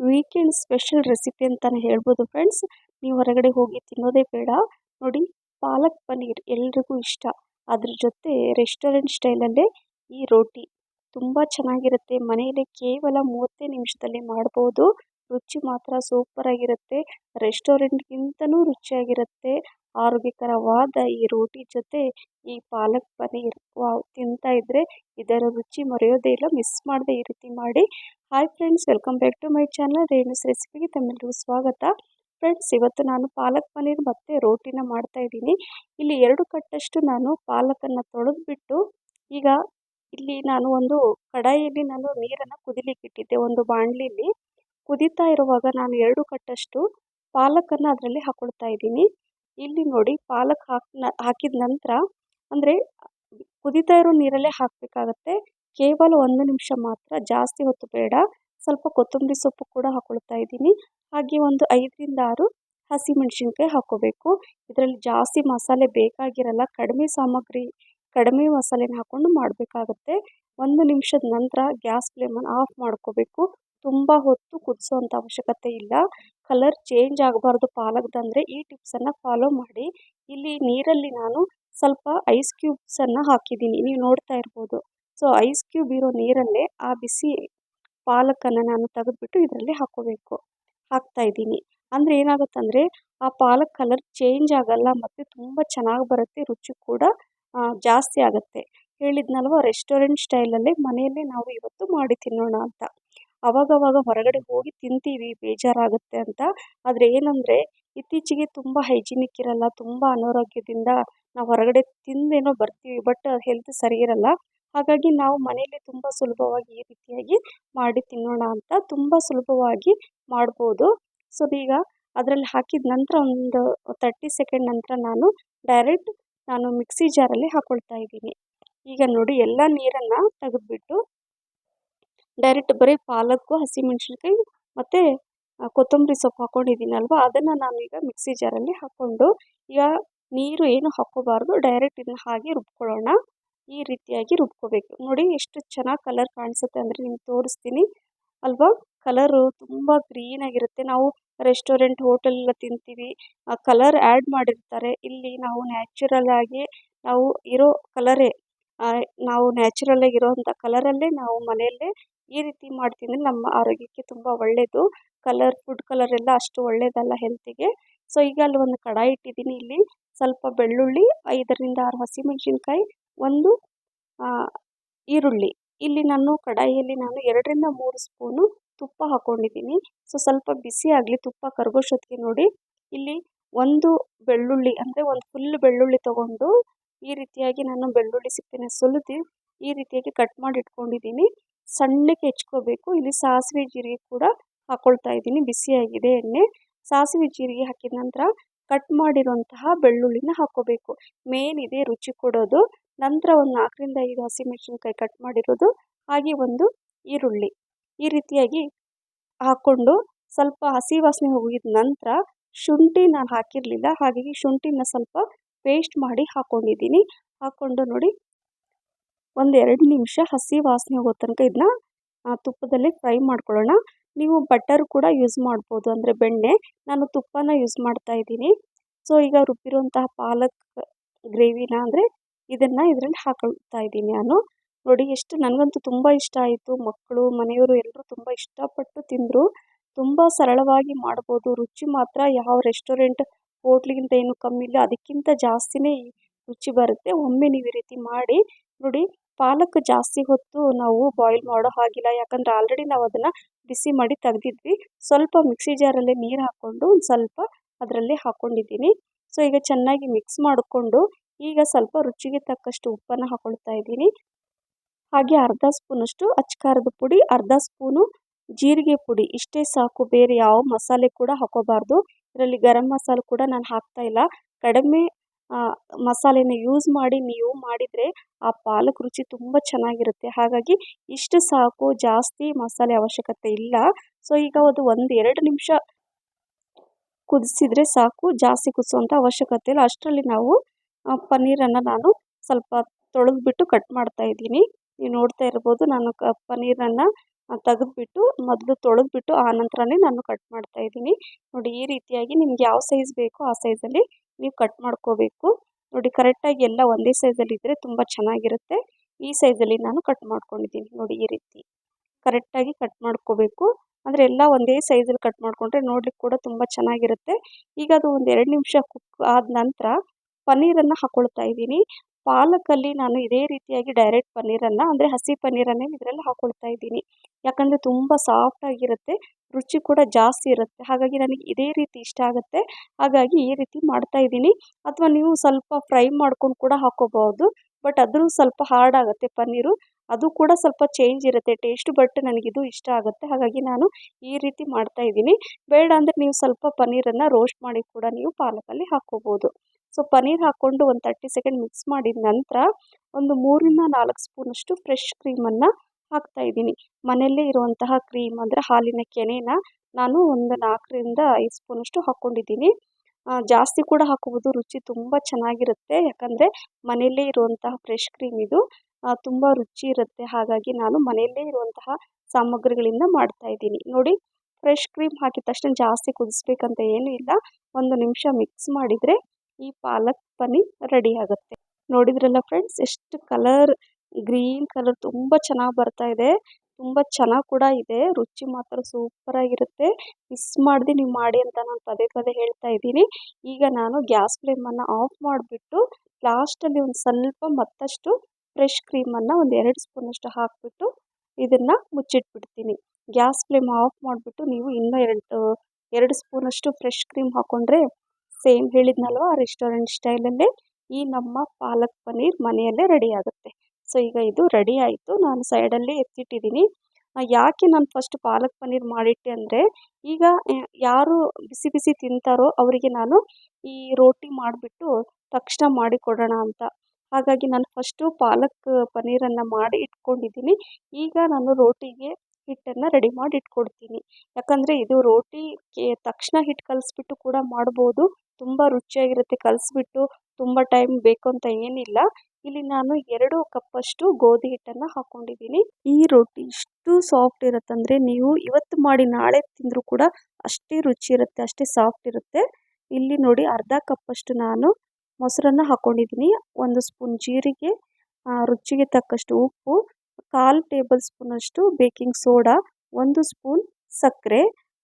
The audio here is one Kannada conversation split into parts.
ವೀಕೆಂಡ್ ಸ್ಪೆಷಲ್ ರೆಸಿಪಿ ಅಂತಲೇ ಹೇಳ್ಬೋದು ಫ್ರೆಂಡ್ಸ್ ನೀವು ಹೊರಗಡೆ ಹೋಗಿ ತಿನ್ನೋದೇ ಬೇಡ. ನೋಡಿ, ಪಾಲಕ್ ಪನ್ನೀರ್ ಎಲ್ರಿಗೂ ಇಷ್ಟ. ಅದ್ರ ಜೊತೆ ರೆಸ್ಟೋರೆಂಟ್ ಸ್ಟೈಲಲ್ಲೇ ಈ ರೋಟಿ ತುಂಬ ಚೆನ್ನಾಗಿರುತ್ತೆ. ಮನೆಯಲ್ಲೇ ಕೇವಲ ಮೂವತ್ತೇ ನಿಮಿಷದಲ್ಲಿ ಮಾಡ್ಬೋದು. ರುಚಿ ಮಾತ್ರ ಸೂಪರ್ ಆಗಿರುತ್ತೆ. ರೆಸ್ಟೋರೆಂಟ್ಗಿಂತನೂ ರುಚಿಯಾಗಿರುತ್ತೆ. ಆರೋಗ್ಯಕರವಾದ ಈ ರೋಟಿ ಜೊತೆ ಈ ಪಾಲಕ್ ಪನ್ನೀರ್, ವಾವ್, ತಿಂತಾ ಇದ್ರೆ ಇದರ ರುಚಿ ಮರೆಯೋದೇ ಇಲ್ಲ. ಮಿಸ್ ಮಾಡದೆ ಈ ರೀತಿ ಮಾಡಿ. Hi friends welcome back to my channel Renu's ರೆಸಿಪಿಗೆ ತಮ್ಮೆಲ್ಲರಿಗೂ ಸ್ವಾಗತ. ಫ್ರೆಂಡ್ಸ್ ಇವತ್ತು ನಾನು ಪಾಲಕ್ ಪನ್ನೀರ್ ಮತ್ತು ರೋಟಿನ ಮಾಡ್ತಾ ಇದ್ದೀನಿ. ಇಲ್ಲಿ ಎರಡು ಕಟ್ಟಷ್ಟು ನಾನು ಪಾಲಕನ್ನು ತೊಳೆದ್ಬಿಟ್ಟು ಈಗ ಇಲ್ಲಿ ನಾನು ಒಂದು ಕಡಾಯಿಯಲ್ಲಿ ನಾನು ನೀರನ್ನು ಕುದಿಲಿಕ್ಕೆ ಇಟ್ಟಿದ್ದೆ, ಒಂದು ಬಾಣಲಿಲಿ. ಕುದೀತಾ ಇರುವಾಗ ನಾನು ಎರಡು ಕಟ್ಟಷ್ಟು ಪಾಲಕನ್ನು ಅದರಲ್ಲಿ ಹಾಕೊಳ್ತಾ ಇದ್ದೀನಿ. ಇಲ್ಲಿ ನೋಡಿ ಪಾಲಕ್ ಹಾಕಿ ಹಾಕಿದ ನಂತರ, ಅಂದರೆ ಕುದೀತಾ ಇರೋ ನೀರಲ್ಲೇ ಹಾಕಬೇಕಾಗತ್ತೆ. ಕೇವಲ ಒಂದು ನಿಮಿಷ ಮಾತ್ರ, ಜಾಸ್ತಿ ಹೊತ್ತು ಬೇಡ. ಸ್ವಲ್ಪ ಕೊತ್ತಂಬರಿ ಸೊಪ್ಪು ಕೂಡ ಹಾಕೊಳ್ತಾ ಇದ್ದೀನಿ. ಹಾಗೆ ಒಂದು ಐದರಿಂದ ಆರು ಹಸಿಮೆಣಸಿನ್ಕಾಯಿ ಹಾಕೋಬೇಕು. ಇದರಲ್ಲಿ ಜಾಸ್ತಿ ಮಸಾಲೆ ಬೇಕಾಗಿರಲ್ಲ, ಕಡಿಮೆ ಸಾಮಗ್ರಿ, ಕಡಿಮೆ ಮಸಾಲೆನ ಹಾಕ್ಕೊಂಡು ಮಾಡಬೇಕಾಗತ್ತೆ. ಒಂದು ನಿಮಿಷದ ನಂತರ ಗ್ಯಾಸ್ ಫ್ಲೇಮನ್ನು ಆಫ್ ಮಾಡ್ಕೋಬೇಕು. ತುಂಬ ಹೊತ್ತು ಕುದಿಸೋವಂಥ ಅವಶ್ಯಕತೆ ಇಲ್ಲ. ಕಲರ್ ಚೇಂಜ್ ಆಗಬಾರ್ದು ಪಾಲಕ್ದಂದರೆ ಈ ಟಿಪ್ಸನ್ನು ಫಾಲೋ ಮಾಡಿ. ಇಲ್ಲಿ ನೀರಲ್ಲಿ ನಾನು ಸ್ವಲ್ಪ ಐಸ್ ಕ್ಯೂಬ್ಸನ್ನು ಹಾಕಿದ್ದೀನಿ. ನೀವು ನೋಡ್ತಾ ಇರ್ಬೋದು. ಸೊ ಐಸ್ ಕ್ಯೂಬ್ ಇರೋ ನೀರಲ್ಲೇ ಆ ಬಿಸಿ ಪಾಲಕನ್ನು ನಾನು ತೆಗೆದುಬಿಟ್ಟು ಇದರಲ್ಲಿ ಹಾಕ್ಕೋಬೇಕು. ಹಾಕ್ತಾ ಇದ್ದೀನಿ. ಅಂದರೆ ಏನಾಗುತ್ತಂದರೆ ಆ ಪಾಲಕ್ ಕಲರ್ ಚೇಂಜ್ ಆಗಲ್ಲ ಮತ್ತು ತುಂಬ ಚೆನ್ನಾಗಿ ಬರುತ್ತೆ, ರುಚಿ ಕೂಡ ಜಾಸ್ತಿ ಆಗುತ್ತೆ. ಹೇಳಿದ್ನಲ್ವ ರೆಸ್ಟೋರೆಂಟ್ ಸ್ಟೈಲಲ್ಲೇ ಮನೆಯಲ್ಲೇ ನಾವು ಇವತ್ತು ಮಾಡಿ ತಿನ್ನೋಣ ಅಂತ. ಅವಾಗವಾಗ ಹೊರಗಡೆ ಹೋಗಿ ತಿಂತೀವಿ, ಬೇಜಾರಾಗುತ್ತೆ ಅಂತ. ಆದರೆ ಏನಂದರೆ ಇತ್ತೀಚೆಗೆ ತುಂಬ ಹೈಜಿನಿಕ್ ಇರಲ್ಲ, ತುಂಬ ಅನಾರೋಗ್ಯದಿಂದ ನಾವು ಹೊರಗಡೆ ತಿಂದೇನೋ ಬರ್ತೀವಿ ಬಟ್ ಹೆಲ್ತ್ ಸರಿ ಇರಲ್ಲ. ಹಾಗಾಗಿ ನಾವು ಮನೆಯಲ್ಲಿ ತುಂಬ ಸುಲಭವಾಗಿ ಈ ರೀತಿಯಾಗಿ ಮಾಡಿ ತಿನ್ನೋಣ ಅಂತ ತುಂಬ ಸುಲಭವಾಗಿ ಮಾಡ್ಬೋದು. ಸೊ ಈಗ ಅದರಲ್ಲಿ ಹಾಕಿದ ನಂತರ ಒಂದು ತರ್ಟಿ ಸೆಕೆಂಡ್ ನಂತರ ನಾನು ಡೈರೆಕ್ಟ್ ನಾನು ಮಿಕ್ಸಿ ಜಾರಲ್ಲಿ ಹಾಕ್ಕೊಳ್ತಾ ಇದ್ದೀನಿ. ಈಗ ನೋಡಿ ಎಲ್ಲ ನೀರನ್ನು ತೆಗೆದುಬಿಟ್ಟು ಡೈರೆಕ್ಟ್ ಬರೀ ಪಾಲಕ್ಕು, ಹಸಿಮೆಣ್ಸಿನ್ಕಾಯಿ ಮತ್ತು ಕೊತ್ತಂಬರಿ ಸೊಪ್ಪು ಹಾಕ್ಕೊಂಡಿದ್ದೀನಲ್ವ ಅದನ್ನು ನಾನೀಗ ಮಿಕ್ಸಿ ಜಾರಲ್ಲಿ ಹಾಕ್ಕೊಂಡು ಈಗ ನೀರು ಏನು ಹಾಕ್ಕೋಬಾರ್ದು ಡೈರೆಕ್ಟ್ ಇದನ್ನ ಹಾಗೆ ರುಬ್ಕೊಳ್ಳೋಣ. ಈ ರೀತಿಯಾಗಿ ರುಬ್ಕೋಬೇಕು. ನೋಡಿ ಎಷ್ಟು ಚೆನ್ನಾಗಿ ಕಲರ್ ಕಾಣಿಸುತ್ತೆ ಅಂದರೆ ನಿಮ್ಗೆ ತೋರಿಸ್ತೀನಿ. ಅಲ್ವಾ? ಕಲರು ತುಂಬ ಗ್ರೀನಾಗಿರುತ್ತೆ ನಾವು ರೆಸ್ಟೋರೆಂಟ್ ಹೋಟೆಲೆಲ್ಲ ತಿಂತೀವಿ. ಆ ಕಲರ್ ಆ್ಯಡ್ ಮಾಡಿರ್ತಾರೆ. ಇಲ್ಲಿ ನಾವು ನ್ಯಾಚುರಲ್ ಆಗಿ ನಾವು ಇರೋ ಕಲರೇ ನಾವು ನ್ಯಾಚುರಲ್ ಇರೋವಂಥ ಕಲರಲ್ಲೇ ನಾವು ಮನೆಯಲ್ಲೇ ಈ ರೀತಿ ಮಾಡ್ತೀನಿ. ನಮ್ಮ ಆರೋಗ್ಯಕ್ಕೆ ತುಂಬ ಒಳ್ಳೆಯದು ಕಲರ್ ಫುಡ್ ಕಲರ್ ಎಲ್ಲ ಅಷ್ಟು ಒಳ್ಳೆಯದಲ್ಲ ಹೆಲ್ತಿಗೆ ಸೊ ಈಗ ಅಲ್ಲಿ ಒಂದು ಕಡಾಯಿ ಇಟ್ಟಿದ್ದೀನಿ. ಇಲ್ಲಿ ಸ್ವಲ್ಪ ಬೆಳ್ಳುಳ್ಳಿ, ಐದರಿಂದ ಆರು ಹಸಿಮೆಣಸಿನ್ಕಾಯಿ ಒಂದು ಈರುಳ್ಳಿ. ಇಲ್ಲಿ ನಾನು ಕಡಾಯಿಯಲ್ಲಿ ನಾನು ಎರಡರಿಂದ ಮೂರು ಸ್ಪೂನು ತುಪ್ಪ ಹಾಕ್ಕೊಂಡಿದ್ದೀನಿ ಸೊ, ಸ್ವಲ್ಪ ಬಿಸಿ ಆಗಲಿ, ತುಪ್ಪ ಕರಗೋಷ್ಟೊತ್ತಿಗೆ ನೋಡಿ. ಇಲ್ಲಿ ಒಂದು ಬೆಳ್ಳುಳ್ಳಿ, ಅಂದರೆ ಒಂದು ಫುಲ್ ಬೆಳ್ಳುಳ್ಳಿ ತೊಗೊಂಡು ಈ ರೀತಿಯಾಗಿ ನಾನು ಬೆಳ್ಳುಳ್ಳಿ ಸಿಪ್ಪೆನ ಸುಲಿದು ಈ ರೀತಿಯಾಗಿ ಕಟ್ ಮಾಡಿ ಇಟ್ಕೊಂಡಿದ್ದೀನಿ. ಸಣ್ಣಕ್ಕೆ ಹೆಚ್ಕೋಬೇಕು. ಇಲ್ಲಿ ಸಾಸಿವೆ ಜೀರಿಗೆ ಕೂಡ ಹಾಕ್ಕೊಳ್ತಾ ಇದ್ದೀನಿ. ಬಿಸಿಯಾಗಿದೆ ಎಣ್ಣೆ. ಸಾಸಿವೆ ಜೀರಿಗೆ ಹಾಕಿದ ನಂತರ ಕಟ್ ಮಾಡಿರುವಂತಹ ಬೆಳ್ಳುಳ್ಳಿನ ಹಾಕ್ಕೋಬೇಕು ಮೇನ್ ಇದೆ ರುಚಿ ಕೊಡೋದು. ನಂತರ ಒಂದು ನಾಲ್ಕರಿಂದ ಐದು ಹಸಿಮೆಣಸಿನ್ಕಾಯಿ ಕಟ್ ಮಾಡಿರೋದು. ಹಾಗೆ ಒಂದು ಈರುಳ್ಳಿ ಈ ರೀತಿಯಾಗಿ ಹಾಕ್ಕೊಂಡು ಸ್ವಲ್ಪ ಹಸಿ ವಾಸನೆ ಹೋಗಿದ ನಂತರ ಶುಂಠಿ ನಾನು ಹಾಕಿರಲಿಲ್ಲ. ಹಾಗಾಗಿ ಶುಂಠಿನ ಸ್ವಲ್ಪ ಪೇಸ್ಟ್ ಮಾಡಿ ಹಾಕ್ಕೊಂಡಿದ್ದೀನಿ ಹಾಕ್ಕೊಂಡು ನೋಡಿ ಒಂದು ಎರಡು ನಿಮಿಷ ಹಸಿ ವಾಸನೆ ಹೋಗೋ ತನಕ ಇದನ್ನ ತುಪ್ಪದಲ್ಲಿ ಫ್ರೈ ಮಾಡ್ಕೊಳ್ಳೋಣ. ನೀವು ಬಟರ್ ಕೂಡ ಯೂಸ್ ಮಾಡ್ಬೋದು. ಅಂದರೆ ಬೆಣ್ಣೆ, ನಾನು ತುಪ್ಪನ ಯೂಸ್ ಮಾಡ್ತಾ ಇದ್ದೀನಿ. ಸೊ ಈಗ ರುಬ್ಬಿರುವಂತಹ ಪಾಲಕ್, ಗ್ರೇವಿನ ಅಂದರೆ ಇದನ್ನು ಇದರಲ್ಲಿ ಹಾಕೊಳ್ತಾ ಇದ್ದೀನಿ ನಾನು. ನೋಡಿ, ಎಷ್ಟು ನನಗಂತೂ ತುಂಬ ಇಷ್ಟ ಆಯಿತು. ಮಕ್ಕಳು, ಮನೆಯವರು ಎಲ್ಲರೂ ತುಂಬ ಇಷ್ಟಪಟ್ಟು ತಿಂದರು. ತುಂಬ ಸರಳವಾಗಿ ಮಾಡ್ಬೋದು. ರುಚಿ ಮಾತ್ರ ಯಾವ ರೆಸ್ಟೋರೆಂಟ್ ಹೋಟ್ಲಿಗಿಂತ ಏನು ಕಮ್ಮಿ ಇಲ್ಲ. ಅದಕ್ಕಿಂತ ಜಾಸ್ತಿನೇ ರುಚಿ ಬರುತ್ತೆ. ಒಮ್ಮೆ ನೀವು ಈ ರೀತಿ ಮಾಡಿ, ನೋಡಿ, ಪಾಲಕ್ ಜಾಸ್ತಿ ಹೊತ್ತು ನಾವು ಬಾಯ್ಲ್ ಮಾಡೋ ಹಾಗಿಲ್ಲ. ಯಾಕಂದರೆ ಆಲ್ರೆಡಿ ನಾವು ಅದನ್ನು ಬಿಸಿ ಮಾಡಿ ತೆಗ್ದಿದ್ವಿ. ಸ್ವಲ್ಪ ಮಿಕ್ಸಿ ಜಾರಲ್ಲೇ ನೀರು ಹಾಕ್ಕೊಂಡು ಒಂದು ಸ್ವಲ್ಪ ಅದರಲ್ಲಿ ಹಾಕ್ಕೊಂಡಿದ್ದೀನಿ ಸೊ ಈಗ ಚೆನ್ನಾಗಿ ಮಿಕ್ಸ್ ಮಾಡಿಕೊಂಡು ಈಗ ಸ್ವಲ್ಪ ರುಚಿಗೆ ತಕ್ಕಷ್ಟು ಉಪ್ಪನ್ನು ಹಾಕೊಳ್ತಾ ಇದ್ದೀನಿ. ಹಾಗೆ ಅರ್ಧ ಸ್ಪೂನಷ್ಟು ಅಚ್ಕಾರದ ಪುಡಿ, ಅರ್ಧ ಸ್ಪೂನು ಜೀರಿಗೆ ಪುಡಿ. ಇಷ್ಟೇ ಸಾಕು, ಬೇರೆ ಯಾವ ಮಸಾಲೆ ಕೂಡ ಹಾಕೋಬಾರ್ದು. ಇದರಲ್ಲಿ ಗರಂ ಮಸಾಲೆ ಕೂಡ ನಾನು ಹಾಕ್ತಾ ಇಲ್ಲ. ಕಡಿಮೆ ಮಸಾಲೆನ ಯೂಸ್ ಮಾಡಿ ನೀವು ಮಾಡಿದರೆ ಆ ಪಾಲಕ್ ರುಚಿ ತುಂಬ ಚೆನ್ನಾಗಿರುತ್ತೆ. ಹಾಗಾಗಿ ಇಷ್ಟು ಸಾಕು, ಜಾಸ್ತಿ ಮಸಾಲೆ ಅವಶ್ಯಕತೆ ಇಲ್ಲ. ಸೊ ಈಗ ಅದು ಒಂದು ಎರಡು ನಿಮಿಷ ಕುದಿಸಿದರೆ ಸಾಕು. ಜಾಸ್ತಿ ಕುದಿಸುವಂಥ ಅವಶ್ಯಕತೆ ಇಲ್ಲ. ಅಷ್ಟರಲ್ಲಿ ನಾವು ಪನ್ನೀರನ್ನು ನಾನು ಸ್ವಲ್ಪ ತೊಳೆದ್ಬಿಟ್ಟು ಕಟ್ ಮಾಡ್ತಾ ಇದ್ದೀನಿ. ನೀವು ನೋಡ್ತಾ ಇರ್ಬೋದು ನಾನು ಕ ಪನ್ನೀರನ್ನು ತೆಗೆದ್ಬಿಟ್ಟು ಮೊದಲು ತೊಳೆದ್ಬಿಟ್ಟು ಆ ನಂತರನೇ ನಾನು ಕಟ್ ಮಾಡ್ತಾ ಇದ್ದೀನಿ. ನೋಡಿ ಈ ರೀತಿಯಾಗಿ ನಿಮ್ಗೆ ಯಾವ ಸೈಜ್ ಬೇಕೋ ಆ ಸೈಜಲ್ಲಿ ನೀವು ಕಟ್ ಮಾಡ್ಕೋಬೇಕು. ನೋಡಿ ಕರೆಕ್ಟಾಗಿ ಎಲ್ಲ ಒಂದೇ ಸೈಜಲ್ಲಿ ಇದ್ದರೆ ತುಂಬ ಚೆನ್ನಾಗಿರುತ್ತೆ. ಈ ಸೈಜಲ್ಲಿ ನಾನು ಕಟ್ ಮಾಡ್ಕೊಂಡಿದ್ದೀನಿ ನೋಡಿ ಈ ರೀತಿ. ಕರೆಕ್ಟಾಗಿ ಕಟ್ ಮಾಡ್ಕೋಬೇಕು. ಅಂದರೆ ಎಲ್ಲ ಒಂದೇ ಸೈಜಲ್ಲಿ ಕಟ್ ಮಾಡಿಕೊಂಡ್ರೆ ನೋಡ್ಲಿಕ್ಕೆ ಕೂಡ ತುಂಬ ಚೆನ್ನಾಗಿರುತ್ತೆ. ಈಗ ಅದು ಒಂದು ಎರಡು ನಿಮಿಷ ಕುಕ್ ಆದ ನಂತರ ಪನ್ನೀರನ್ನು ಹಾಕ್ಕೊಳ್ತಾ ಇದ್ದೀನಿ. ಪಾಲಕಲ್ಲಿ ನಾನು ಇದೇ ರೀತಿಯಾಗಿ ಡೈರೆಕ್ಟ್ ಪನ್ನೀರನ್ನು, ಅಂದರೆ ಹಸಿ ಪನ್ನೀರನ್ನೇ ಇದರಲ್ಲಿ ಹಾಕ್ಕೊಳ್ತಾ ಇದ್ದೀನಿ. ಯಾಕಂದರೆ ತುಂಬ ಸಾಫ್ಟಾಗಿರುತ್ತೆ ರುಚಿ ಕೂಡ ಜಾಸ್ತಿ ಇರುತ್ತೆ. ಹಾಗಾಗಿ ನನಗೆ ಇದೇ ರೀತಿ ಇಷ್ಟ ಆಗುತ್ತೆ. ಹಾಗಾಗಿ ಈ ರೀತಿ ಮಾಡ್ತಾ ಇದ್ದೀನಿ. ಅಥವಾ ನೀವು ಸ್ವಲ್ಪ ಫ್ರೈ ಮಾಡ್ಕೊಂಡು ಕೂಡ ಹಾಕ್ಕೋಬಹುದು ಬಟ್ ಅದ್ರೂ ಸ್ವಲ್ಪ ಹಾರ್ಡ್ ಆಗುತ್ತೆ ಪನ್ನೀರು. ಅದು ಕೂಡ ಸ್ವಲ್ಪ ಚೇಂಜ್ ಇರುತ್ತೆ ಟೇಸ್ಟ್ ಬಟ್ ನನಗಿದು ಇಷ್ಟ ಆಗುತ್ತೆ. ಹಾಗಾಗಿ ನಾನು ಈ ರೀತಿ ಮಾಡ್ತಾ ಇದ್ದೀನಿ. ಬೇಡ ಅಂದರೆ ನೀವು ಸ್ವಲ್ಪ ಪನ್ನೀರನ್ನು ರೋಸ್ಟ್ ಮಾಡಿ ಕೂಡ ನೀವು ಪಾಲಕಲ್ಲಿ ಹಾಕ್ಕೋಬೋದು ಸೊ ಪನ್ನೀರ್ ಹಾಕ್ಕೊಂಡು ಒಂದು ತರ್ಟಿ ಸೆಕೆಂಡ್ ಮಿಕ್ಸ್ ಮಾಡಿದ ನಂತರ ಒಂದು ಮೂರಿಂದ ನಾಲ್ಕು ಸ್ಪೂನಷ್ಟು ಫ್ರೆಶ್ ಕ್ರೀಮನ್ನು ಹಾಕ್ತಾ ಇದ್ದೀನಿ. ಮನೆಯಲ್ಲೇ ಇರುವಂತಹ ಕ್ರೀಮ್ ಅಂದರೆ ಹಾಲಿನ ಕೆನೆನ ನಾನು ಒಂದು ನಾಲ್ಕರಿಂದ ಐದು ಸ್ಪೂನಷ್ಟು ಹಾಕ್ಕೊಂಡಿದ್ದೀನಿ ಜಾಸ್ತಿ ಕೂಡ ಹಾಕೋಬೋದು ರುಚಿ ತುಂಬ ಚೆನ್ನಾಗಿರುತ್ತೆ. ಯಾಕಂದರೆ ಮನೆಯಲ್ಲೇ ಇರುವಂತಹ ಫ್ರೆಶ್ ಕ್ರೀಮ್ ಇದು ತುಂಬ ರುಚಿ ಇರುತ್ತೆ. ಹಾಗಾಗಿ ನಾನು ಮನೆಯಲ್ಲೇ ಇರುವಂತಹ ಸಾಮಗ್ರಿಗಳಿಂದ ಮಾಡ್ತಾ ಇದ್ದೀನಿ. ನೋಡಿ ಫ್ರೆಶ್ ಕ್ರೀಮ್ ಹಾಕಿದ ತಕ್ಷಣ ಜಾಸ್ತಿ ಕುದಿಸ್ಬೇಕಂತ ಏನೂ ಇಲ್ಲ. ಒಂದು ನಿಮಿಷ ಮಿಕ್ಸ್ ಮಾಡಿದರೆ ಈ ಪಾಲಕ್ ಪನ್ನೀರ್ ರೆಡಿ ಆಗುತ್ತೆ. ನೋಡಿದ್ರಲ್ಲ ಫ್ರೆಂಡ್ಸ್ ಎಷ್ಟು ಕಲರ್ ಗ್ರೀನ್ ಕಲರ್ ತುಂಬ ಚೆನ್ನಾಗಿ ಬರ್ತಾ ಇದೆ. ತುಂಬ ಚೆನ್ನಾಗಿ ಕೂಡ ಇದೆ. ರುಚಿ ಮಾತ್ರ ಸೂಪರಾಗಿರುತ್ತೆ ಮಿಸ್ ಮಾಡಿದೆ, ನೀವು ಮಾಡಿ ಅಂತ ನಾನು ಪದೇ ಪದೇ ಹೇಳ್ತಾ ಇದ್ದೀನಿ. ಈಗ ನಾನು ಗ್ಯಾಸ್ ಫ್ಲೇಮನ್ನು ಆಫ್ ಮಾಡಿಬಿಟ್ಟು ಲಾಸ್ಟಲ್ಲಿ ಒಂದು ಸ್ವಲ್ಪ ಮತ್ತಷ್ಟು ಫ್ರೆಶ್ ಕ್ರೀಮನ್ನು ಒಂದು ಎರಡು ಸ್ಪೂನಷ್ಟು ಹಾಕಿಬಿಟ್ಟು ಇದನ್ನು ಮುಚ್ಚಿಟ್ಬಿಡ್ತೀನಿ. ಗ್ಯಾಸ್ ಫ್ಲೇಮ್ ಆಫ್ ಮಾಡಿಬಿಟ್ಟು ನೀವು ಇನ್ನೂ ಎರಡು ಎರಡು ಸ್ಪೂನಷ್ಟು ಫ್ರೆಶ್ ಕ್ರೀಮ್ ಹಾಕ್ಕೊಂಡ್ರೆ ಸೇಮ್ ಹೇಳಿದ್ನಲ್ವ ರೆಸ್ಟೋರೆಂಟ್ ಸ್ಟೈಲಲ್ಲೇ ಈ ನಮ್ಮ ಪಾಲಕ್ ಪನ್ನೀರ್ ಮನೆಯಲ್ಲೇ ರೆಡಿ ಆಗುತ್ತೆ. ಸೊ ಈಗ ಇದು ರೆಡಿ ಆಯಿತು. ನಾನು ಸೈಡಲ್ಲಿ ಎತ್ತಿಟ್ಟಿದ್ದೀನಿ. ಯಾಕೆ ನಾನು ಫಸ್ಟ್ ಪಾಲಕ್ ಪನ್ನೀರ್ ಮಾಡಿಟ್ಟೆ ಅಂದರೆ, ಈಗ ಯಾರು ಬಿಸಿ ಬಿಸಿ ತಿಂತಾರೋ ಅವರಿಗೆ ನಾನು ಈ ರೋಟಿ ಮಾಡಿಬಿಟ್ಟು ತಕ್ಷಣ ಮಾಡಿಕೊಡೋಣ ಅಂತ. ಹಾಗಾಗಿ ನಾನು ಫಸ್ಟು ಪಾಲಕ್ ಪನ್ನೀರನ್ನು ಮಾಡಿ ಇಟ್ಕೊಂಡಿದ್ದೀನಿ. ಈಗ ನಾನು ರೋಟಿಗೆ ಹಿಟ್ಟನ್ನು ರೆಡಿ ಮಾಡಿ ಇಟ್ಕೊಡ್ತೀನಿ. ಯಾಕಂದರೆ ಇದು ರೋಟಿಗೆ ತಕ್ಷಣ ಹಿಟ್ಟು ಕಲಿಸ್ಬಿಟ್ಟು ಕೂಡ ಮಾಡ್ಬೋದು. ತುಂಬ ರುಚಿಯಾಗಿರುತ್ತೆ. ಕಲಸಿಬಿಟ್ಟು ತುಂಬ ಟೈಮ್ ಬೇಕು ಅಂತ ಏನಿಲ್ಲ. ಇಲ್ಲಿ ನಾನು ಎರಡು ಕಪ್ಪಷ್ಟು ಗೋಧಿ ಹಿಟ್ಟನ್ನು ಹಾಕ್ಕೊಂಡಿದ್ದೀನಿ ಈ ರೊಟ್ಟಿ ಇಷ್ಟು ಸಾಫ್ಟ್ ಇರುತ್ತಂದರೆ ನೀವು ಇವತ್ತು ಮಾಡಿ ನಾಳೆ ತಿಂದರೂ ಕೂಡ ಅಷ್ಟೇ ರುಚಿ ಇರುತ್ತೆ, ಅಷ್ಟೇ ಸಾಫ್ಟ್ ಇರುತ್ತೆ. ಇಲ್ಲಿ ನೋಡಿ ಅರ್ಧ ಕಪ್ಪಷ್ಟು ನಾನು ಮೊಸರನ್ನು ಹಾಕ್ಕೊಂಡಿದ್ದೀನಿ ಒಂದು ಸ್ಪೂನ್ ಜೀರಿಗೆ ರುಚಿಗೆ ತಕ್ಕಷ್ಟು ಉಪ್ಪು, ಕಾಲು ಟೇಬಲ್ ಸ್ಪೂನಷ್ಟು ಬೇಕಿಂಗ್ ಸೋಡಾ, ಒಂದು ಸ್ಪೂನ್ ಸಕ್ಕರೆ,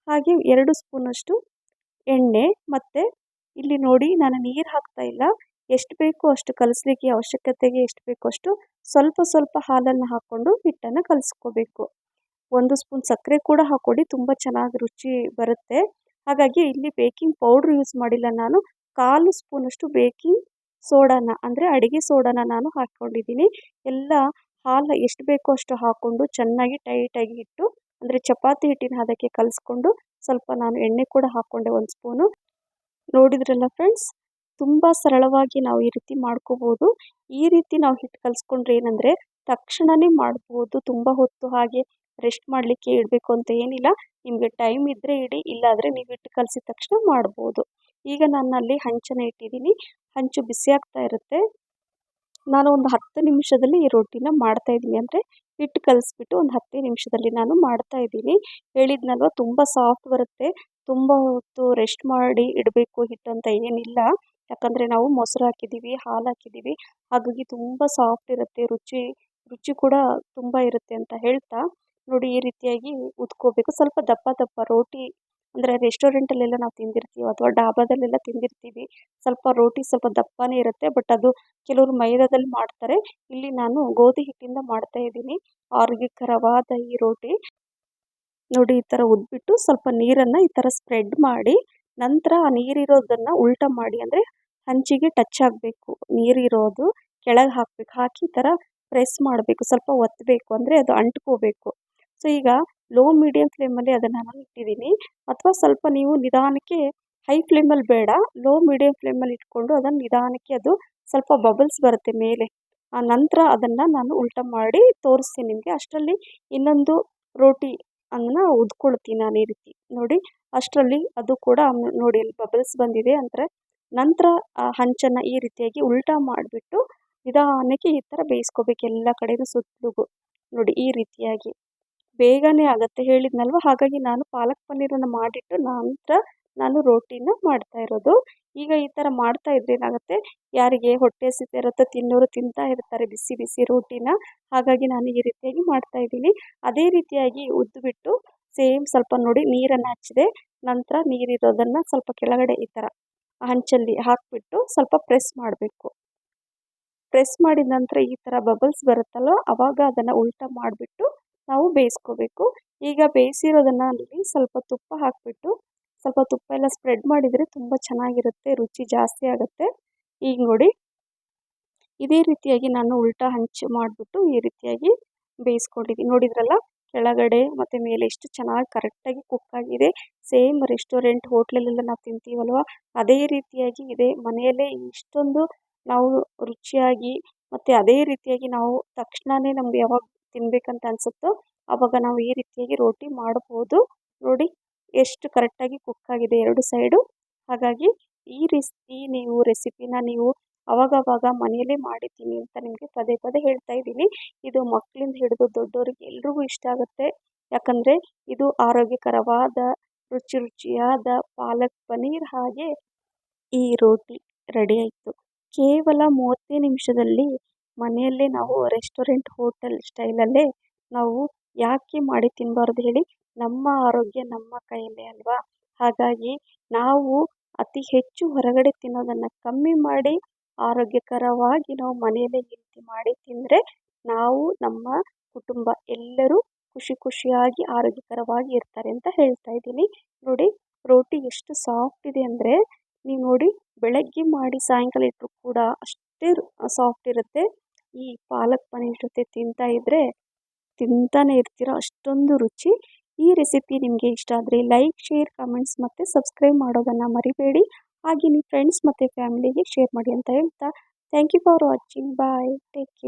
ಹಾಗೆ ಎರಡು ಸ್ಪೂನಷ್ಟು ಎಣ್ಣೆ ಮತ್ತು ಇಲ್ಲಿ ನೋಡಿ ನಾನು ನೀರು ಹಾಕ್ತಾ ಇಲ್ಲ. ಎಷ್ಟು ಬೇಕೋ ಅಷ್ಟು ಕಲಿಸ್ಲಿಕ್ಕೆ ಅವಶ್ಯಕತೆಗೆ ಎಷ್ಟು ಬೇಕೋ ಅಷ್ಟು ಸ್ವಲ್ಪ ಸ್ವಲ್ಪ ಹಾಲನ್ನು ಹಾಕ್ಕೊಂಡು ಹಿಟ್ಟನ್ನು ಕಲಿಸ್ಕೋಬೇಕು. ಒಂದು ಸ್ಪೂನ್ ಸಕ್ಕರೆ ಕೂಡ ಹಾಕ್ಕೊಡಿ ತುಂಬ ಚೆನ್ನಾಗಿ ರುಚಿ ಬರುತ್ತೆ. ಹಾಗಾಗಿ ಇಲ್ಲಿ ಬೇಕಿಂಗ್ ಪೌಡ್ರ್ ಯೂಸ್ ಮಾಡಿಲ್ಲ ನಾನು. ಕಾಲು ಸ್ಪೂನಷ್ಟು ಬೇಕಿಂಗ್ ಸೋಡಾನ, ಅಂದರೆ ಅಡುಗೆ ಸೋಡಾನ ನಾನು ಹಾಕ್ಕೊಂಡಿದ್ದೀನಿ. ಎಲ್ಲ ಹಾಲು ಎಷ್ಟು ಬೇಕೋ ಅಷ್ಟು ಹಾಕ್ಕೊಂಡು ಚೆನ್ನಾಗಿ ಟೈಟಾಗಿ ಇಟ್ಟು ಅಂದರೆ ಚಪಾತಿ ಹಿಟ್ಟಿನ ಹದಕ್ಕೆ ಕಲಿಸ್ಕೊಂಡು ಸ್ವಲ್ಪ ನಾನು ಎಣ್ಣೆ ಕೂಡ ಹಾಕ್ಕೊಂಡೆ ಒಂದು ಸ್ಪೂನು. ನೋಡಿದ್ರಲ್ಲ ಫ್ರೆಂಡ್ಸ್ ತುಂಬ ಸರಳವಾಗಿ ನಾವು ಈ ರೀತಿ ಮಾಡ್ಕೋಬೋದು. ಈ ರೀತಿ ನಾವು ಹಿಟ್ಟು ಕಲಿಸ್ಕೊಂಡ್ರೆ ಏನಂದರೆ ತಕ್ಷಣವೇ ಮಾಡ್ಬೋದು. ತುಂಬ ಹೊತ್ತು ಹಾಗೆ ರೆಸ್ಟ್ ಮಾಡಲಿಕ್ಕೆ ಇಡಬೇಕು ಅಂತ ಏನಿಲ್ಲ. ನಿಮಗೆ ಟೈಮ್ ಇದ್ದರೆ ಇಡಿ, ಇಲ್ಲಾದರೆ ನೀವು ಹಿಟ್ಟು ಕಲಸಿದ ತಕ್ಷಣ ಮಾಡ್ಬೋದು. ಈಗ ನಾನು ಅಲ್ಲಿ ಇಟ್ಟಿದ್ದೀನಿ. ಹಂಚು ಬಿಸಿ ಆಗ್ತಾ ಇರುತ್ತೆ. ನಾನು ಒಂದು ಹತ್ತು ನಿಮಿಷದಲ್ಲಿ ಈ ರೊಟ್ಟಿನ ಮಾಡ್ತಾ ಇದ್ದೀನಿ. ಅಂದರೆ ಹಿಟ್ಟು ಕಲಿಸ್ಬಿಟ್ಟು ಒಂದು ಹತ್ತೇ ನಿಮಿಷದಲ್ಲಿ ನಾನು ಮಾಡ್ತಾ ಇದ್ದೀನಿ. ಹೇಳಿದ್ನಲ್ವ ತುಂಬ ಸಾಫ್ಟ್ ಬರುತ್ತೆ. ತುಂಬ ಹೊತ್ತು ರೆಸ್ಟ್ ಮಾಡಿ ಇಡಬೇಕು, ಹಿಟ್ಟಂತ ಏನಿಲ್ಲ. ಯಾಕಂದರೆ ನಾವು ಮೊಸರು ಹಾಕಿದ್ದೀವಿ, ಹಾಲು ಹಾಕಿದ್ದೀವಿ. ಹಾಗಾಗಿ ತುಂಬ ಸಾಫ್ಟ್ ಇರುತ್ತೆ, ರುಚಿ ರುಚಿ ಕೂಡ ತುಂಬ ಇರುತ್ತೆ ಅಂತ ಹೇಳ್ತಾ, ನೋಡಿ ಈ ರೀತಿಯಾಗಿ ಉದ್ಕೋಬೇಕು. ಸ್ವಲ್ಪ ದಪ್ಪ ದಪ್ಪ, ರೋಟಿ ಅಂದರೆ ರೆಸ್ಟೋರೆಂಟಲ್ಲೆಲ್ಲ ನಾವು ತಿಂದಿರ್ತೀವಿ ಅಥವಾ ಡಾಬಾದಲ್ಲೆಲ್ಲ ತಿಂದಿರ್ತೀವಿ, ಸ್ವಲ್ಪ ರೋಟಿ ಸ್ವಲ್ಪ ದಪ್ಪನೇ ಇರುತ್ತೆ. ಬಟ್ ಅದು ಕೆಲವರು ಮೈದಾದಲ್ಲಿ ಮಾಡ್ತಾರೆ. ಇಲ್ಲಿ ನಾನು ಗೋಧಿ ಹಿಟ್ಟಿಂದ ಮಾಡ್ತಾ ಇದ್ದೀನಿ. ಆರೋಗ್ಯಕರವಾದ ಈ ರೋಟಿ. ನೋಡಿ ಈ ಥರ ಉದ್ಬಿಟ್ಟು ಸ್ವಲ್ಪ ನೀರನ್ನು ಈ ಥರ ಸ್ಪ್ರೆಡ್ ಮಾಡಿ ನಂತರ ಆ ನೀರಿರೋದನ್ನು ಉಲ್ಟ ಮಾಡಿ ಅಂದರೆ ಹಂಚಿಗೆ ಟಚ್ ಆಗಬೇಕು. ನೀರಿರೋದು ಕೆಳಗೆ ಹಾಕಬೇಕು. ಹಾಕಿ ಈ ಥರ ಪ್ರೆಸ್ ಮಾಡಬೇಕು. ಸ್ವಲ್ಪ ಒತ್ತಬೇಕು ಅಂದರೆ ಅದು ಅಂಟ್ಕೋಬೇಕು. ಸೊ, ಈಗ ಲೋ ಮೀಡಿಯಮ್ ಫ್ಲೇಮಲ್ಲಿ ಅದನ್ನು ನಾನು ಇಟ್ಟಿದ್ದೀನಿ. ಅಥವಾ ಸ್ವಲ್ಪ ನೀವು ನಿಧಾನಕ್ಕೆ ಹೈ ಫ್ಲೇಮಲ್ಲಿ ಬೇಡ. ಲೋ ಮೀಡಿಯಮ್ ಫ್ಲೇಮಲ್ಲಿ ಇಟ್ಕೊಂಡು ಅದನ್ನು ನಿಧಾನಕ್ಕೆ ಅದು ಸ್ವಲ್ಪ ಬಬಲ್ಸ್ ಬರುತ್ತೆ ಮೇಲೆ. ಆ ನಂತರ ಅದನ್ನು ನಾನು ಉಲ್ಟ ಮಾಡಿ ತೋರಿಸ್ತೀನಿ ನಿಮಗೆ. ಅಷ್ಟರಲ್ಲಿ ಇನ್ನೊಂದು ರೋಟಿ ಅನ್ನ ಉದ್ಕೊಳ್ತೀನಿ ನಾನು ಈ ರೀತಿ. ನೋಡಿ, ಅಷ್ಟರಲ್ಲಿ ಅದು ಕೂಡ ನೋಡಿ ಅಲ್ಲಿ ಬಬಲ್ಸ್ ಬಂದಿದೆ ಅಂದರೆ ನಂತರ ಆ ಹಂಚನ್ನು ಈ ರೀತಿಯಾಗಿ ಉಲ್ಟಾ ಮಾಡಿಬಿಟ್ಟು ನಿಧಾನಕ್ಕೆ ಈ ಥರ ಬೇಯಿಸ್ಕೋಬೇಕು. ಎಲ್ಲ ಕಡೆಯೂ ಸುತ್ತಲೂ ನೋಡಿ ಈ ರೀತಿಯಾಗಿ. ಬೇಗನೆ ಆಗುತ್ತೆ ಹೇಳಿದ್ನಲ್ವ? ಹಾಗಾಗಿ ನಾನು ಪಾಲಕ್ ಪನ್ನೀರನ್ನು ಮಾಡಿಟ್ಟು ನಂತರ ನಾನು ರೋಟಿನ ಮಾಡ್ತಾ ಇರೋದು. ಈಗ ಈ ಥರ ಮಾಡ್ತಾ ಇದ್ರೆ ಏನಾಗುತ್ತೆ? ಯಾರಿಗೆ ಹೊಟ್ಟೆ ಹಸಿತಾ ಇರುತ್ತೋ, ತಿನ್ನೋರು ತಿಂತಾ ಇರ್ತಾರೆ, ಬಿಸಿ ಬಿಸಿ ರೋಟಿನ ಹಾಗಾಗಿ ನಾನು ಈ ರೀತಿಯಾಗಿ ಮಾಡ್ತಾ ಇದ್ದೀನಿ. ಅದೇ ರೀತಿಯಾಗಿ ಉದ್ದುಬಿಟ್ಟು ಸೇಮ್ ಸ್ವಲ್ಪ ನೋಡಿ ನೀರನ್ನು ಹಚ್ಚಿದೆ. ನಂತರ ನೀರಿರೋದನ್ನು ಸ್ವಲ್ಪ ಕೆಳಗಡೆ ಈ ಥರ ಹಂಚಲ್ಲಿ ಹಾಕಿಬಿಟ್ಟು ಸ್ವಲ್ಪ ಪ್ರೆಸ್ ಮಾಡಬೇಕು. ಪ್ರೆಸ್ ಮಾಡಿದ ನಂತರ ಈ ಥರ ಬಬಲ್ಸ್ ಬರುತ್ತಲ್ಲ, ಅವಾಗ ಅದನ್ನು ಉಲ್ಟ ಮಾಡಿಬಿಟ್ಟು ನಾವು ಬೇಯಿಸ್ಕೋಬೇಕು. ಈಗ ಬೇಯಿಸಿರೋದನ್ನು ಅಲ್ಲಿ ಸ್ವಲ್ಪ ತುಪ್ಪ ಹಾಕಿಬಿಟ್ಟು ಸ್ವಲ್ಪ ತುಪ್ಪ ಎಲ್ಲ ಸ್ಪ್ರೆಡ್ ಮಾಡಿದರೆ ತುಂಬ ಚೆನ್ನಾಗಿರುತ್ತೆ, ರುಚಿ ಜಾಸ್ತಿ ಆಗುತ್ತೆ. ಈಗ ನೋಡಿ, ಇದೇ ರೀತಿಯಾಗಿ ನಾನು ಉಲ್ಟಾ ಹಂಚು ಮಾಡಿಬಿಟ್ಟು ಈ ರೀತಿಯಾಗಿ ಬೇಯಿಸ್ಕೊಂಡಿದ್ದೀನಿ. ನೋಡಿದ್ರಲ್ಲ, ಕೆಳಗಡೆ ಮತ್ತು ಮೇಲೆ ಎಷ್ಟು ಚೆನ್ನಾಗಿ ಕರೆಕ್ಟಾಗಿ ಕುಕ್ ಆಗಿದೆ. ಸೇಮ್ ರೆಸ್ಟೋರೆಂಟ್ ಹೋಟ್ಲಲ್ಲೆಲ್ಲ ನಾವು ತಿಂತೀವಲ್ವ? ಅದೇ ರೀತಿಯಾಗಿ ಇದೆ. ಮನೆಯಲ್ಲೇ ಇಷ್ಟೊಂದು ನಾವು ರುಚಿಯಾಗಿ ಮತ್ತು ಅದೇ ರೀತಿಯಾಗಿ ನಾವು ತಕ್ಷಣವೇ ನಮ್ಗೆ ಯಾವಾಗ ತಿನ್ನಬೇಕಂತ ಅನಿಸುತ್ತೋ ಆವಾಗ ನಾವು ಈ ರೀತಿಯಾಗಿ ರೋಟಿ ಮಾಡ್ಬೋದು. ನೋಡಿ ಎಷ್ಟು ಕರೆಕ್ಟಾಗಿ ಕುಕ್ ಆಗಿದೆ ಎರಡು ಸೈಡು ಹಾಗಾಗಿ ಈ ರೀತಿ ನೀವು ರೆಸಿಪಿನ ನೀವು ಅವಾಗವಾಗ ಮನೆಯಲ್ಲೇ ಮಾಡಿ ತಿನ್ನಿ ಅಂತ ನಿಮಗೆ ಪದೇ ಪದೇ ಹೇಳ್ತಾ ಇದ್ದೀನಿ. ಇದು ಮಕ್ಕಳಿಂದ ಹಿಡಿದು ದೊಡ್ಡವರಿಗೆ ಎಲ್ರಿಗೂ ಇಷ್ಟ ಆಗುತ್ತೆ. ಯಾಕಂದರೆ ಇದು ಆರೋಗ್ಯಕರವಾದ, ರುಚಿ ರುಚಿಯಾದ ಪಾಲಕ್ ಪನೀರ್ ಹಾಗೆ ಈ ರೋಟಿ ರೆಡಿ ಆಯಿತು. ಕೇವಲ ಮೂವತ್ತೇ ನಿಮಿಷದಲ್ಲಿ ಮನೆಯಲ್ಲೇ ನಾವು ರೆಸ್ಟೋರೆಂಟ್ ಹೋಟೆಲ್ ಸ್ಟೈಲಲ್ಲೇ ನಾವು ಯಾಕೆ ಮಾಡಿ ತಿನ್ನಬಾರ್ದು ಹೇಳಿ ನಮ್ಮ ಆರೋಗ್ಯ ನಮ್ಮ ಕೈಯಲ್ಲೇ ಅಲ್ವಾ? ಹಾಗಾಗಿ ನಾವು ಅತಿ ಹೆಚ್ಚು ಹೊರಗಡೆ ತಿನ್ನೋದನ್ನು ಕಮ್ಮಿ ಮಾಡಿ, ಆರೋಗ್ಯಕರವಾಗಿ ನಾವು ಮನೆಯಲ್ಲೇ ಈ ಮಾಡಿ ತಿಂದರೆ ನಾವು ನಮ್ಮ ಕುಟುಂಬ ಎಲ್ಲರೂ ಖುಷಿ ಖುಷಿಯಾಗಿ ಆರೋಗ್ಯಕರವಾಗಿ ಇರ್ತಾರೆ ಅಂತ ಹೇಳ್ತಾ ಇದ್ದೀನಿ. ನೋಡಿ, ರೋಟಿ ಎಷ್ಟು ಸಾಫ್ಟ್ ಇದೆ ಅಂದರೆ ನೀವು ನೋಡಿ ಬೆಳಗ್ಗೆ ಮಾಡಿ ಸಾಯಂಕಾಲ ಇಟ್ಟರು ಕೂಡ ಅಷ್ಟೇ ಸಾಫ್ಟ್ ಇರುತ್ತೆ. ಈ ಪಾಲಕ್ ಪನ್ನೀರ್ ಜೊತೆ ತಿಂತಾ ಇದ್ದರೆ ತಿಂತಾನೆ ಇರ್ತೀರ ಅಷ್ಟೊಂದು ರುಚಿ. ಈ ರೆಸಿಪಿ ನಿಮಗೆ ಇಷ್ಟ ಆದರೆ ಲೈಕ್ ಶೇರ್ ಕಮೆಂಟ್ಸ್ ಮತ್ತು ಸಬ್ಸ್ಕ್ರೈಬ್ ಮಾಡೋದನ್ನು ಮರಿಬೇಡಿ. ಹಾಗೆ ನಿಮ್ಮ ಫ್ರೆಂಡ್ಸ್ ಮತ್ತು ಫ್ಯಾಮಿಲಿಗೆ ಶೇರ್ ಮಾಡಿ ಅಂತ ಹೇಳ್ತಾ thank you for watching bye take care